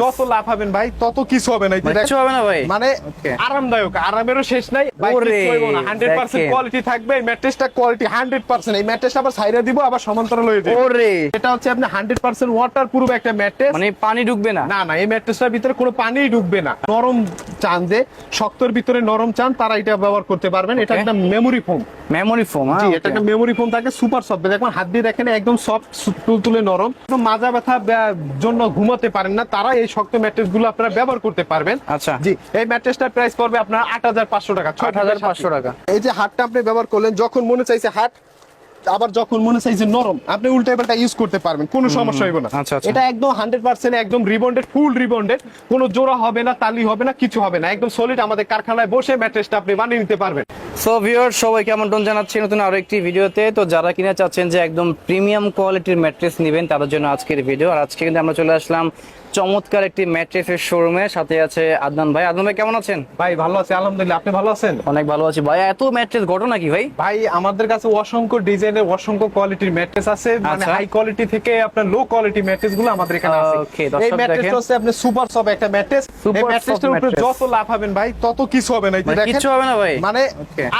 যত লাভ হবেন ভাই তত কিছু হবে না। এই মানে কিছু হবে না ভাই? মানে আরামদায়ক আরামেরও শেষ নাই 100% দেখেন। কোয়ালিটি থাকবে এই ম্যাট্রেসটা কোয়ালিটি 100% এই ম্যাট্রেসটা আবার সাইডে দিব আবার সমান্তরাল হয়ে যাবে। ওরে। এটা হচ্ছে আপনি 100% ওয়াটার প্রুফ একটা ম্যাট্রেস মানে পানি ঢুকবে না? না না এই ম্যাট্রেসটার ভিতরে কোনো পানিই ঢুকবে না। নরম চান যে শক্তর ভিতরে নরম চান তারা এটা ব্যবহার করতে পারবেন। এটা একটা মেমোরি ফোম মেমোরি ফোম জি এটা একটা মেমোরি ফোম থাকে সুপার সফট দেখবেন হাত দিয়ে দেখেন একদম সফট তুলতুলে নরম। মাজা ব্যথা জন্য ঘুমাতে পারেন না তারা এই শক্ত ম্যাট্রেসগুলো আপনারা ব্যবহার করতে পারবেন আচ্ছা। জি এই ম্যাট্রেসটার প্রাইস পড়বে আপনার আট হাজার পাঁচশো টাকা ছয় হাজার 8,500 টাকা। এই যে হাতটা আপনি ব্যবহার করলেন যখন মনে চাইছে হাত আবার যখন মনে চাইছে নরম আপনি উল্টা পাল্টা ইউজ করতে পারবেন কোনো সমস্যা হইব না আচ্ছা, আচ্ছা। এটা একদম হান্ড্রেড পার্সেন্ট একদম রিবন্ডেড ফুল রিবন্ডেড কোনো জোড়া হবে না তালি হবে না কিছু হবে না একদম সলিড আমাদের কারখানায় বসে ম্যাট্রেসটা আপনি বানিয়ে নিতে পারবেন সো ভিউয়ার সবাইকে আমন্ত্রণ জানাচ্ছি নতুন আরও একটি ভিডিওতে তো যারা কিনা চাচ্ছেন যে একদম প্রিমিয়াম কোয়ালিটির ম্যাট্রেস নেবেন তাদের জন্য আজকের ভিডিও আর আজকে কিন্তু আমরা চলে আসলাম চমৎকার একটি ম্যাট্রেসের শোরুমে সাথে আছে আদনান ভাই। আদনান ভাই কেমন আছেন? ভাই ভালো আছে আলহামদুলিল্লাহ। আপনি ভালো আছেন? অনেক ভালো আছি। ভাই এত ম্যাট্রেস ঘটনা কি ভাই? ভাই আমাদের কাছে অসংখ্য ডিজাইনের অসংখ্য কোয়ালিটির ম্যাট্রেস আছে। মানে আচ্ছা। হাই কোয়ালিটি থেকে আপনার লো কোয়ালিটি ম্যাট্রেসগুলো আমাদের এখানে আছে। এই ম্যাট্রেসটা দেখেন। হচ্ছে আপনি সুপার সফট একটা ম্যাট্রেস। এই ম্যাট্রেসটার উপরে যত লাভ হবেন ভাই তত কিছু হবে না। মানে কিচ্ছু হবে না ভাই। মানে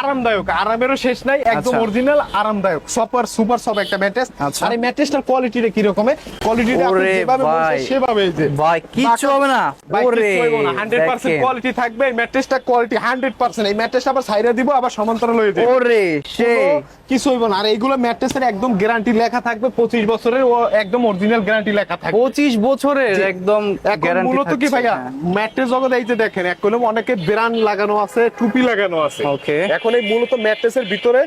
আরামদায়ক আরামেরও শেষ নাই একদম আচ্ছা। অরিজিনাল আরামদায়ক সুপার সুপার সফট একটা ম্যাট্রেস। আচ্ছা। আর এই ম্যাট্রেসটার কোয়ালিটিটা কি রকমের? কোয়ালিটিটা আপনি যেভাবে বলছেন। সেভাবে যে ভাই কিচ্ছু হবে না। ওরে কিচ্ছু হইবো না। 100% দেখেন। কোয়ালিটি থাকবে ম্যাট্রেসটা কোয়ালিটি 100% এই ম্যাট্রেসটা আবার সাইডে দিব আবার সমান্তরাল হয়ে যাবে। ওরে সে কিছু হইব না। আর এইগুলো ম্যাট্রেসের একদম গ্যারান্টি লেখা থাকবে পঁচিশ বছরের ও একদম অরিজিনাল গ্যারান্টি লেখা থাকবে। বছরের একদম গ্যারান্টি মূলত কি ভাইয়া? ম্যাট্রেস জগতে এই যে দেখেন এক কলম অনেকে লাগানো আছে টুপি লাগানো আছে। Okay. এখন এই মূলত ম্যাট্রেসের ভিতরে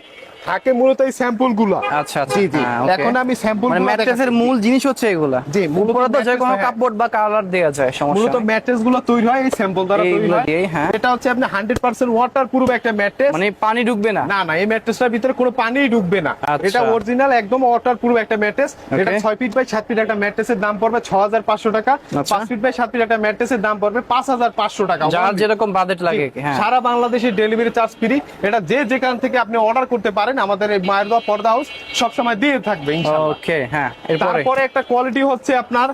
থাকে মূলত এই স্যাম্পলগুলো আচ্ছা আচ্ছা। জি জি। হ্যাঁ, এখন আমি স্যাম্পল মানে ম্যাট্রেসের মূল জিনিস হচ্ছে এগুলা। জি, মূলত উপরে তো যে কোনো হ্যাঁ। কাপড় বা কালার দেওয়া যায় সমস্যা মূলত ম্যাট্রেসগুলো তৈরি হয় এই স্যাম্পল দ্বারা তৈরি হয়। হ্যাঁ। এটা হচ্ছে আপনি হান্ড্রেড পার্সেন্ট ওয়াটার প্রুফ একটা ম্যাট্রেস মানে পানি ঢুকবে না? না না এই ম্যাট্রেসটার ভিতরে কোনো পানিই ঢুকবে না। আচ্ছা। এটা অরিজিনাল একদম ওয়াটার প্রুফ একটা ম্যাট্রেস এটা Okay. ছয় ফিট বাই সাত ফিট একটা ম্যাট্রেসের দাম পড়বে ছ হাজার পাঁচশো টাকা। আচ্ছা। পাঁচ ফিট বাই সাত ফিট একটা ম্যাট্রেসের দাম পড়বে পাঁচ হাজার পাঁচশো টাকা। যার যেরকম বাজেট লাগে হ্যাঁ। সারা বাংলাদেশে ডেলিভারি চার্জ ফ্রি এটা যে যেখান থেকে আপনি অর্ডার করতে পারেন আমাদের এই মায়ের দোয়া পর্দা হাউস সবসময় দিয়ে থাকবে ইনশাআল্লাহ। ওকে হ্যাঁ তারপরে একটা কোয়ালিটি হচ্ছে আপনার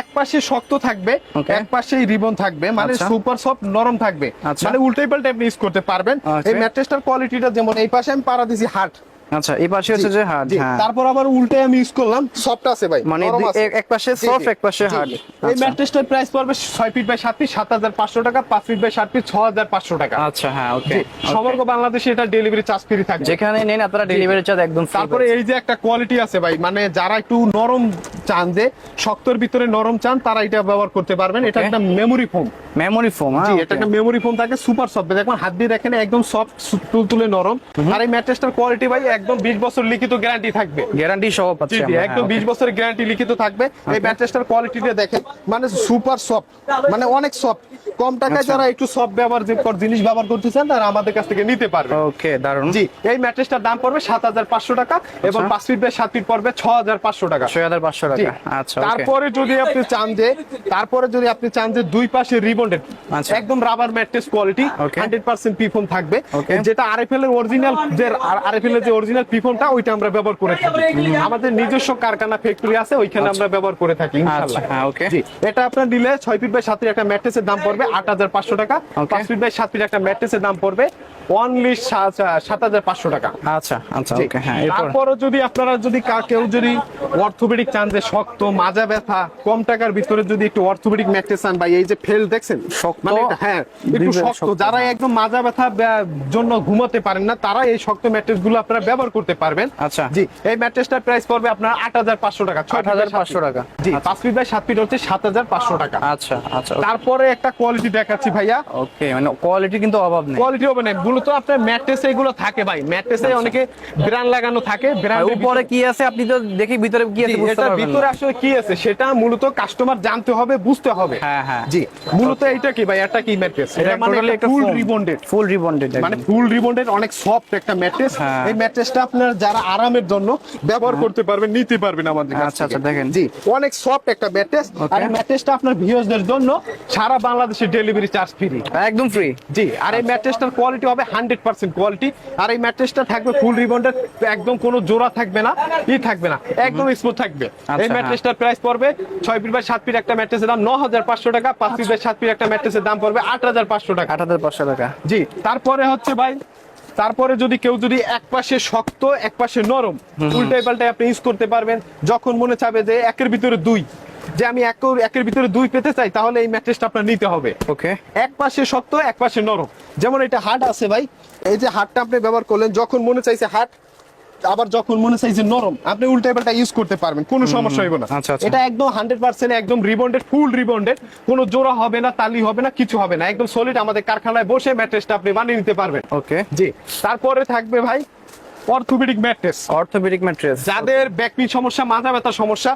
এক পাশে শক্ত থাকবে এক পাশে রিবন থাকবে মানে আচ্ছা। সুপার সফট নরম থাকবে আচ্ছা। মানে উল্টে পাল্টে আপনি ইউজ করতে পারবেন এই ম্যাট্রেসটার কোয়ালিটিটা যেমন এই পাশে আমি পাড়া দিছি হাট আচ্ছা এই পাশে হচ্ছে যে হার্ড হ্যাঁ। তারপর আবার উল্টে আমি ইউজ করলাম সফট আছে ভাই মানে। এক- পাশে সফট এক পাশে হার্ড এই আচ্ছা। ম্যাট্রেসটার প্রাইস পড়বে ছয় ফিট বাই সাত ফিট সাত হাজার পাঁচশো টাকা পাঁচ ফিট বাই 7 ফিট ছ হাজার পাঁচশো টাকা। আচ্ছা হ্যাঁ ওকে সমগ্র বাংলাদেশে এটা ডেলিভারি চার্জ ফ্রি থাকবে। যেখানে নেন আপনারা ডেলিভারি চার্জ একদম তারপরে এই যে একটা কোয়ালিটি আছে ভাই মানে যারা একটু নরম চান যে শক্তর ভিতরে নরম চান তারা এটা ব্যবহার করতে পারবেন। এটা একটা মেমোরি ফোম মেমোরি ফোম জি এটা একটা মেমোরি ফোম থাকে সুপার সফট দেখবেন হাত দিয়ে দেখেন একদম সফট তুলতুলে নরম। আর এই ম্যাট্রেসটার কোয়ালিটি ভাই একদম 20 বছর লিখিত গ্যারান্টি থাকবে। গ্যারান্টি সহ পাচ্ছি জি একদম হ্যাঁ, 20 বছরের গ্যারান্টি লিখিত থাকবে। এই ম্যাট্রেসটার কোয়ালিটিটা দেখেন মানে সুপার সফট মানে অনেক সফট কম টাকায় আচ্ছা। যারা একটু সফট ব্যবহার যে কর- জিনিস ব্যবহার করতে চান তারা আমাদের কাছ থেকে নিতে পারবে। ওকে দারুণ জি এই ম্যাট্রেসটার দাম পড়বে সাত হাজার পাঁচশো টাকা এবং আচ্ছা। পাঁচ ফিট বাই সাত ফিট পড়বে ছ হাজার পাঁচশো টাকা। ছয় হাজার পাঁচশো জি। আচ্ছা তারপরে যদি আপনি চান যে তারপরে যদি আপনি চান যে দুই পাশে রিবন্ডেড আচ্ছা। একদম rubber mattress quality. Hundred percent P foam থাকবে. যেটা আরএফএল এর অরিজিনাল যে আরএফএল এর যে অরিজিনাল পিফোমটা ওইটা আমরা ব্যবহার করে থাকি আমাদের নিজস্ব কারখানা ফ্যাক্টরি আছে ওইখানে আমরা ব্যবহার করে থাকি আচ্ছা ইনশাআল্লাহ হ্যাঁ ওকে জি এটা আপনার নিলে ছয় ফিট বাই সাত ফিট একটা ম্যাট্রেসের দাম পড়বে আট হাজার পাঁচশো টাকা Okay. পাঁচ ফিট বাই সাত ফিট একটা ম্যাট্রেসের দাম পড়বে অনলি সাত হাজার পাঁচশো টাকা আচ্ছা আচ্ছা। ওকে হ্যাঁ এরপর যদি আপনারা যদি কেউ যদি অর্থোপেডিক চান যে শক্ত মাজা ব্যথা কম টাকার ভিতরে যদি একটু অর্থোপেডিক ম্যাট্রেস চান ভাই এই যে ফেল দেখছেন শক্ত, মানে হ্যাঁ একটু শক্ত যারা একদম মাজা ব্যথা জন্য ঘুমাতে পারেন না তারা এই শক্ত ম্যাট্রেসগুলো আপনারা ব্যবহার করতে পারবেন। আচ্ছা। জি এই ম্যাট্রেসটার প্রাইস পড়বে আপনার আট হাজার পাঁচশো টাকা ছয় 8,500 টাকা। জি পাঁচ ফিট বাই সাত ফিট হচ্ছে সাত হাজার পাঁচশো টাকা। আচ্ছা আচ্ছা তারপরে একটা কোয়ালিটি দেখাচ্ছি ভাইয়া। ওকে মানে কোয়ালিটি কিন্তু অভাব নেই। কোয়ালিটি হবে না মূলত আপনার ম্যাট্রেসে এগুলো থাকে ভাই। ম্যাট্রেসে অনেকে ব্র্যান্ড লাগানো থাকে ব্র্যান্ড উপরে কি আছে? আপনি তো দেখি ভিতরে কি আছে বুঝতে পারবেন ভিতরে আসলে কি আছে? সেটা মূলত কাস্টমার জানতে হবে বুঝতে হবে। হ্যাঁ, হ্যাঁ। জি মূলত এটা কি ভাই? এটা কি ম্যাট্রেস এটা মানে ফুল রিবন্ডেড ফুল রিবন্ডেড মানে ফুল রিবন্ডেড অনেক সফট একটা ম্যাট্রেস হ্যাঁ। এই ম্যাট্রেস ম্যাট্রেসটা আপনার যারা আরামের জন্য ব্যবহার করতে পারবেন নিতে পারবেন আমাদের কাছ আচ্ছা, আচ্ছা, দেখেন। জি অনেক সফট একটা ম্যাট্রেস আর ম্যাট্রেসটা আপনার ভিউয়ারদের জন্য সারা বাংলাদেশে ডেলিভারি চার্জ ফ্রি একদম ফ্রি জি আর এই ম্যাট্রেসটার কোয়ালিটি হবে হান্ড্রেড পার্সেন্ট কোয়ালিটি আর এই ম্যাট্রেসটা থাকবে ফুল রিবন্ডের একদম কোনো জোড়া থাকবে না ই থাকবে না একদম স্মুথ থাকবে। এই আচ্ছা, ম্যাট্রেসটার প্রাইস পড়বে ছয় ফিট বাই সাত ফিট একটা ম্যাট্রেসের দাম ন হাজার পাঁচশো টাকা পাঁচ ফিট বাই সাত ফিট একটা ম্যাট্রেসের দাম পড়বে আট হাজার পাঁচশো টাকা। আট হাজার পাঁচশো টাকা। জি তারপরে হচ্ছে ভাই তারপরে যদি কেউ যদি এক পাশে শক্ত এক পাশে নরম উল্টাই পাল্টাই আপনি ইউজ করতে পারবেন যখন মনে চাবে যে একের ভিতরে দুই যে আমি এক একের ভিতরে দুই পেতে চাই তাহলে এই ম্যাট্রেসটা আপনার নিতে হবে। ওকে। এক পাশে শক্ত এক পাশে নরম। যেমন এটা হাট আছে ভাই এই যে হাটটা আপনি ব্যবহার করলেন যখন মনে চাইছে হাট আবার যখন মনে চাইছে নরম আপনি উল্টা পাল্টা ইউজ করতে পারবেন কোনো সমস্যা হইব না। আচ্ছা, আচ্ছা। এটা একদম হান্ড্রেড পার্সেন্ট একদম রিবন্ডেড ফুল রিবন্ডেড কোনো জোড়া হবে না তালি হবে না কিছু হবে না। একদম সলিড আমাদের কারখানায় বসে ম্যাট্রেসটা আপনি বানিয়ে নিতে পারবেন। ওকে জি তারপরে থাকবে ভাই অর্থোপেডিক ম্যাট্রেস। Orthopaedic mattress. যাদের ব্যাকপিন সমস্যা মাথা ব্যথার সমস্যা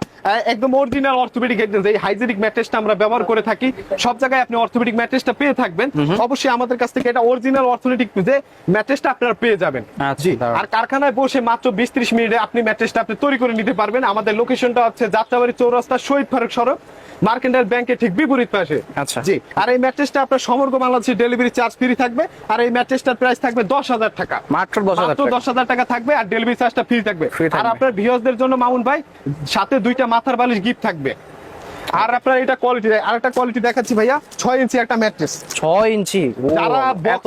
একদম অরিজিনাল অর্থোপেডিক একদম এই হাইজেনিক ম্যাট্রেসটা আমরা ব্যবহার করে থাকি সব জায়গায় আপনি অর্থোপেডিক ম্যাট্রেসটা পেয়ে থাকবেন। অবশ্যই আমাদের কাছ থেকে এটা অরিজিনাল অর্থোপেডিক যে ম্যাট্রেসটা আপনারা পেয়ে যাবেন। আচ্ছা, জি আর কারখানায় বসে মাত্র বিশ ত্রিশ মিনিটে আপনি ম্যাট্রেসটা আপনি তৈরি করে নিতে পারবেন। আমাদের লোকেশনটা হচ্ছে যাত্রাবাড়ি চৌরাস্তা শহীদ ফারুক সড়ক মার্কেন্টাইল ব্যাংকে ঠিক বিপরীত পাশে। আচ্ছা। জি আর এই ম্যাট্রেসটা আপনার সমগ্র বাংলাদেশে ডেলিভারি চার্জ ফ্রি থাকবে। আর এই ম্যাট্রেসটার প্রাইস থাকবে দশ হাজার টাকা। মাত্র দশ হাজার মাত্র টাকা। দশ হাজার টাকা থাকবে আর ডেলিভারি চার্জটা ফ্রি থাকবে। আর আপনার ভিউয়ারদের জন্য মামুন ভাই সাথে দুইটা মাথার বালিশ গিফট থাকবে। আর আপনার এটা কোয়ালিটি কোয়ালিটি দেখাচ্ছি ভাইয়া ছয় ইঞ্চি একটা ম্যাট্রেস ছয় ইঞ্চি যারা বক্স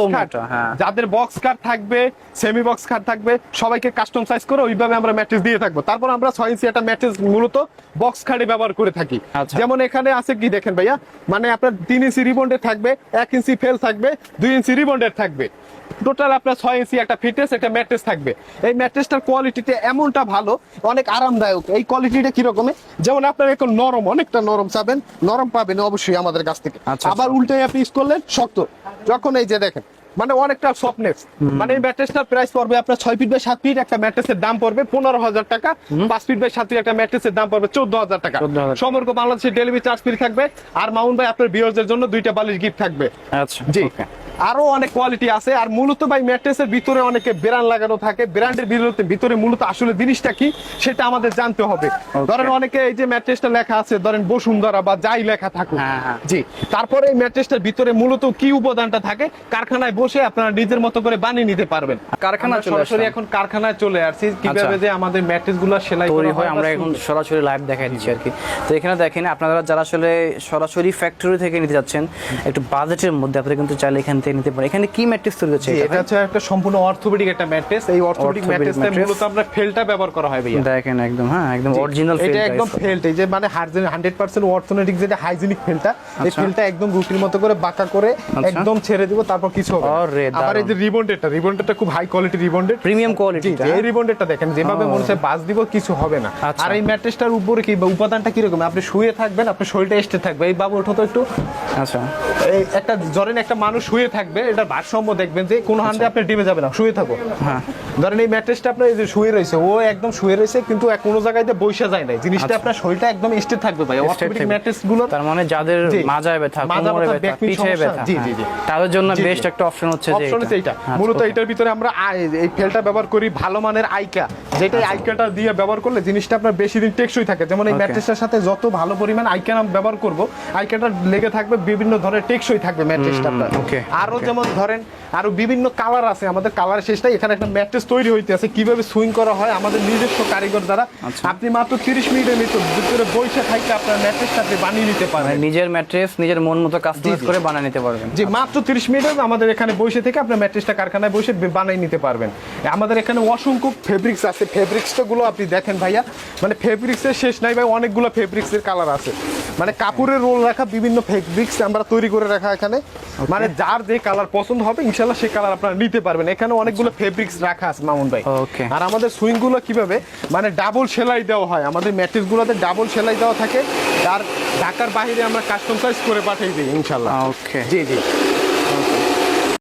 হ্যাঁ। যাদের বক্স কাট থাকবে সেমি বক্স খাট থাকবে সবাইকে কাস্টম সাইজ করে ওইভাবে আমরা ম্যাট্রেস দিয়ে থাকব। তারপর আমরা ছয় ইঞ্চি একটা ম্যাট্রেস মূলত বক্স খাটে ব্যবহার করে থাকি। আচ্ছা। যেমন এখানে আছে কি দেখেন ভাইয়া? মানে আপনার তিন ইঞ্চি রিবন্ডেড থাকবে এক ইঞ্চি ফেল থাকবে দুই ইঞ্চি রিবন্ডের থাকবে। টোটাল আপনার ছয় ইঞ্চি একটা ফিটনেস একটা ম্যাট্রেস থাকবে। এই ম্যাট্রেসটার কোয়ালিটিটা এমনটা ভালো অনেক আরামদায়ক। এই কোয়ালিটিটা কিরকমের যেমন আপনার এখন নরম অনেকটা নরম চাবেন নরম পাবেন অবশ্যই আমাদের কাছ থেকে। আচ্ছা, আবার উল্টে আপনি ইউজ করলেন শক্ত। যখন এই যে দেখেন মানে অনেকটা সফটনেস মানে এই ম্যাট্রেসটার প্রাইস পড়বে আপনার ছয় ফিট বাই সাত ফিট একটা ম্যাট্রেসের দাম পড়বে পনেরো হাজার টাকা। পাঁচ ফিট বাই সাত ফিট একটা ম্যাট্রেসের দাম পড়বে চোদ্দ হাজার টাকা। 14,000 সমগ্র বাংলাদেশের ডেলিভারি চার্জ ফ্রি থাকবে। আর মাউন্ট ভাই আপনার ভিউয়ারদের জন্য দুইটা বালিশ গিফট থাকবে। আচ্ছা জি. আরও অনেক কোয়ালিটি আছে। আর মূলত ভাই ম্যাট্রেসের ভিতরে অনেকে ব্র্যান্ড লাগানো থাকে। ব্র্যান্ডের ভিতরে ভিতরে মূলত আসলে জিনিসটা কি সেটা আমাদের জানতে হবে। ধরেন অনেকে এই যে ম্যাট্রেসটা লেখা আছে ধরেন বসুন্ধরা বা যাই লেখা থাকুক। হ্যাঁ, হ্যাঁ। জি। তারপরে এই ম্যাট্রেসটার ভিতরে মূলত কি উপাদানটা থাকে? কারখানায় বসে আপনারা নিজের মতো করে বানিয়ে নিতে পারবেন। কারখানায় আমরা সরাসরি এখন কারখানায় চলে আসছি। কীভাবে আচ্ছা। যে আমাদের ম্যাট্রেসগুলো সেলাই তৈরি হয় আমরা এখন সরাসরি লাইভ দেখাই দিচ্ছি আর কি। তো এখানে দেখেন আপনারা যারা আসলে সরাসরি ফ্যাক্টরি থেকে নিতে যাচ্ছেন একটু বাজেটের মধ্যে আপনারা কিন্তু চাইলে এখান থেকে নিতে পারেন এখানে কি ম্যাট্রিক্স তৈরি হচ্ছে এটা হচ্ছে একটা সম্পূর্ণ অর্থোপেডিক একটা ম্যাট্রেস। এই অর্থোপেডিক মূলত আমরা ফেলটা ব্যবহার করা হয় ভাইয়া। দেখেন একদম হ্যাঁ একদম অরিজিনাল এটা একদম ফেল্ট এই যে মানে হান্ড্রেড পার্সেন্ট অর্থনৈতিক যেটা হাইজিনিক ফেলটা এই আচ্ছা। ফেলটা একদম রুটির মতো করে বাঁকা করে একদম ছেড়ে দিব তারপর কিছু হবে আরে, আবার এই যে দারুণ। রিবন্ডেডটা রিবন্ডেডটা খুব high quality rebonded. Premium quality জি, এই রিবন্ডেডটা দেখেন যেভাবে মনে বাস দিব কিছু হবে না। আচ্ছা। আর এই ম্যাট্রেসটার উপরে কি উপাদানটা কীরকম? আপনি শুয়ে থাকবেন আপনার শরীরটা এসতে থাকবে এই বাবু ওঠো তো একটু। আচ্ছা। এই একটা ধরেন একটা মানুষ শুয়ে থাকবে এটা ভারসাম্য দেখবেন যে কোনো হান্ডে আপনি ডিমে যাবে না শুয়ে থাকো হ্যাঁ ধরেন এই ম্যাট্রেসটা আপনার এই যে শুয়ে রয়েছে ও একদম শুয়ে রয়েছে কিন্তু এক কোনো জায়গায় বৈশা যায় না জিনিসটা আচ্ছা। আপনার শরীরটা একদম স্টেট থাকবে ভাই থাকবে। ম্যাট্রেসগুলো তার মানে যাদের। মাজায় ব্যথা কোমরে ব্যথা, পিঠে ব্যথা জি। জি, জি। তাদের জন্য। বেস্ট একটা অপশন হচ্ছে যে অপশন এইটা আচ্ছা, মূলত এটার ভিতরে আমরা এই ফেলটা ব্যবহার করি ভালো মানের আইকা যেটা আইকাটা দিয়ে ব্যবহার করলে জিনিসটা আপনার বেশি দিন টেকসই থাকে যেমন এই Okay. ম্যাট্রেসের সাথে যত ভালো পরিমাণ আইকা ব্যবহার করব আইকাটা লেগে থাকবে বিভিন্ন ধরনের টেকসই থাকবে ম্যাট্রেসটা আপনার আরও okay. যেমন ধরেন আরও বিভিন্ন কালার আছে আমাদের কালার শেষটাই এখানে একটা ম্যাট্রেস তৈরি হইতে আছে কীভাবে সুইং করা হয় আমাদের নিজস্ব কারিগর দ্বারা। আচ্ছা। আপনি মাত্র 30 মিনিটের ভিতর বইসা থাকতে আপনার ম্যাট্রেসটা আপনি বানিয়ে নিতে মানে পারবেন নিজের ম্যাট্রেস নিজের মন মতো কাস্টমাইজ করে বানিয়ে নিতে পারবেন। যে মাত্র 30 মিনিটে আমাদের এখানে বসে থেকে আপনার ম্যাট্রেসটা কারখানায় বসে বানিয়ে নিতে পারবেন। আমাদের এখানে অসংখ্য ফেব্রিক্স আছে ফেব্রিক্সটা গুলো আপনি দেখেন ভাইয়া। মানে ফেব্রিক্সের শেষ নাই ভাই অনেকগুলো ফেব্রিক্সের কালার আছে। মানে কাপড়ের রোল রাখা বিভিন্ন ফেব্রিক্স আমরা তৈরি করে রাখা এখানে। মানে যার যে কালার পছন্দ হবে ইনশাল্লাহ সেই কালার আপনারা নিতে পারবেন। এখানে অনেকগুলো ফেব্রিক্স রাখা আছে মামুন ভাই ওকে আর আমাদের সুইংগুলো কীভাবে? মানে ডাবল সেলাই দেওয়া হয়। আমাদের ম্যাট্রিক্সগুলোতে ডাবল সেলাই দেওয়া থাকে। আর ঢাকার বাইরে আমরা কাস্টম সাইজ করে পাঠিয়ে দিই ইনশাল্লাহ। ওকে জি জি।